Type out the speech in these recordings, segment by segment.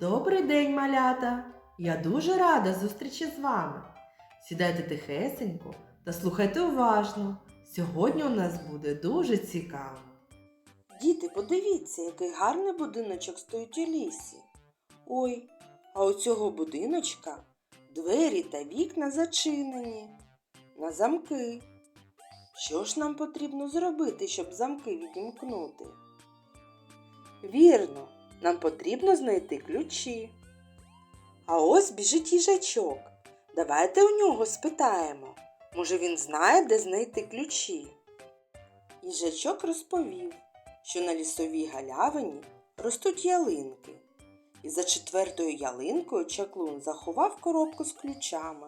Добрий день, малята! Я дуже рада зустрічі з вами. Сідайте тихесенько та слухайте уважно. Сьогодні у нас буде дуже цікаво. Діти, подивіться, який гарний будиночок стоїть у лісі. Ой, а у цього будиночка двері та вікна зачинені на замки. Що ж нам потрібно зробити, щоб замки відімкнути? Вірно, нам потрібно знайти ключі. А ось біжить їжачок. Давайте у нього спитаємо. Може він знає, де знайти ключі. Їжачок розповів, що на лісовій галявині ростуть ялинки. І за четвертою ялинкою чаклун заховав коробку з ключами.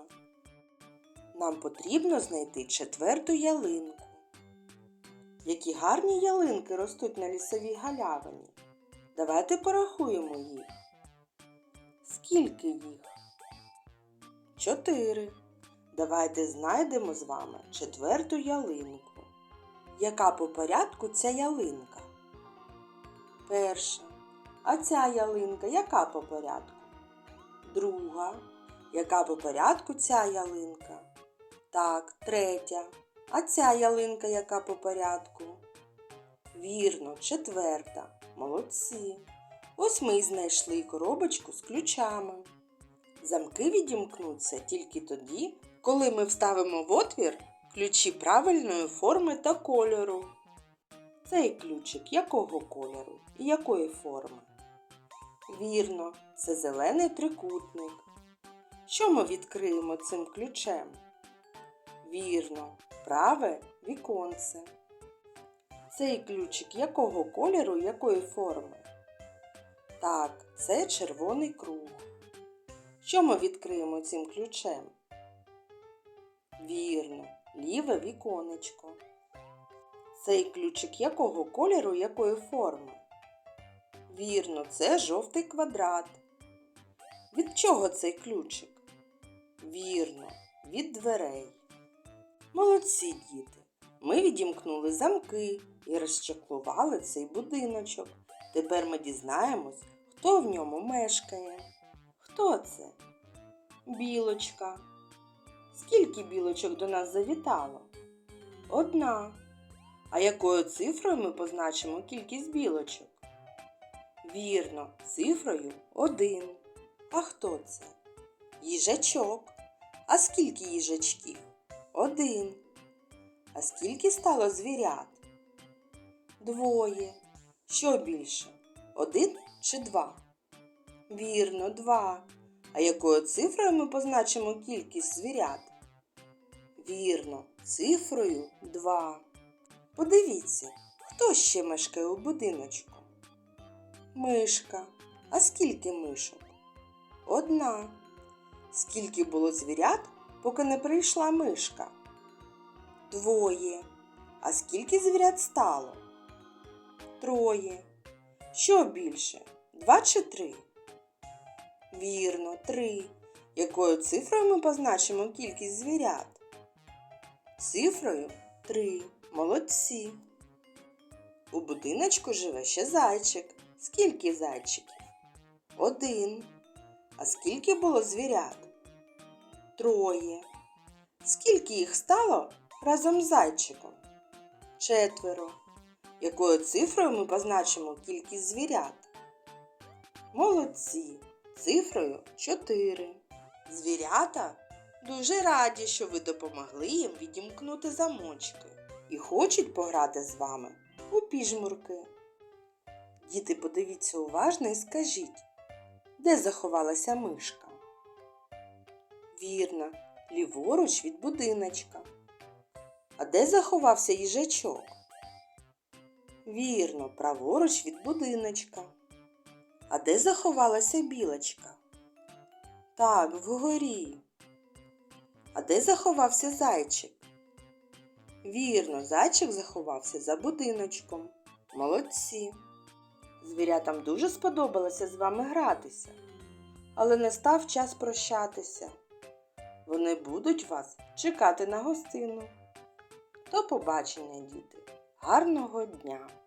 Нам потрібно знайти четверту ялинку. Які гарні ялинки ростуть на лісовій галявині. Давайте порахуємо їх. Скільки їх? Чотири. Давайте знайдемо з вами четверту ялинку. Яка по порядку ця ялинка? Перша. А ця ялинка яка по порядку? Друга. Яка по порядку ця ялинка? Так, третя. А ця ялинка яка по порядку? Вірно, четверта. Молодці. Ось ми й знайшли коробочку з ключами. Замки відімкнуться тільки тоді, коли ми вставимо в отвір ключі правильної форми та кольору. Цей ключик якого кольору і якої форми? Вірно, це зелений трикутник. Що ми відкриємо цим ключем? Вірно, праве віконце. Цей ключик якого кольору якої форми? Так, це червоний круг. Що ми відкриємо цим ключем? Вірно, ліве віконечко. Цей ключик якого кольору, якої форми? Вірно, це жовтий квадрат. Від чого цей ключик? Вірно, від дверей. Молодці діти. Ми відімкнули замки і розчаклували цей будиночок. Тепер ми дізнаємось, хто в ньому мешкає. Хто це? Білочка. Скільки білочок до нас завітало? Одна. А якою цифрою ми позначимо кількість білочок? Вірно, цифрою один. А хто це? Їжачок. А скільки їжачків? Один. А скільки стало звірят? Двоє. Що більше? Один чи два? Вірно, два. А якою цифрою ми позначимо кількість звірят? Вірно, цифрою 2. Подивіться, хто ще мешкає у будиночку? Мишка. А скільки мишок? Одна. Скільки було звірят, поки не прийшла мишка? Двоє. А скільки звірят стало? Троє. Що більше? Два чи три? Вірно, три. Якою цифрою ми позначимо кількість звірят? Цифрою три. Молодці. У будиночку живе ще зайчик. Скільки зайчиків? Один. А скільки було звірят? Троє. Скільки їх стало разом з зайчиком? Четверо. Якою цифрою ми позначимо кількість звірят? Молодці. Цифрою 4. Звірята дуже раді, що ви допомогли їм відімкнути замочки і хочуть пограти з вами у піжмурки. Діти, подивіться уважно і скажіть, де заховалася мишка? Вірно, ліворуч від будиночка. А де заховався їжачок? Вірно, праворуч від будиночка. А де заховалася білочка? Так, вгорі. А де заховався зайчик? Вірно, зайчик заховався за будиночком. Молодці. Звірятам дуже сподобалося з вами гратися, але настав час прощатися. Вони будуть вас чекати на гостину. До побачення, діти. Гарного дня!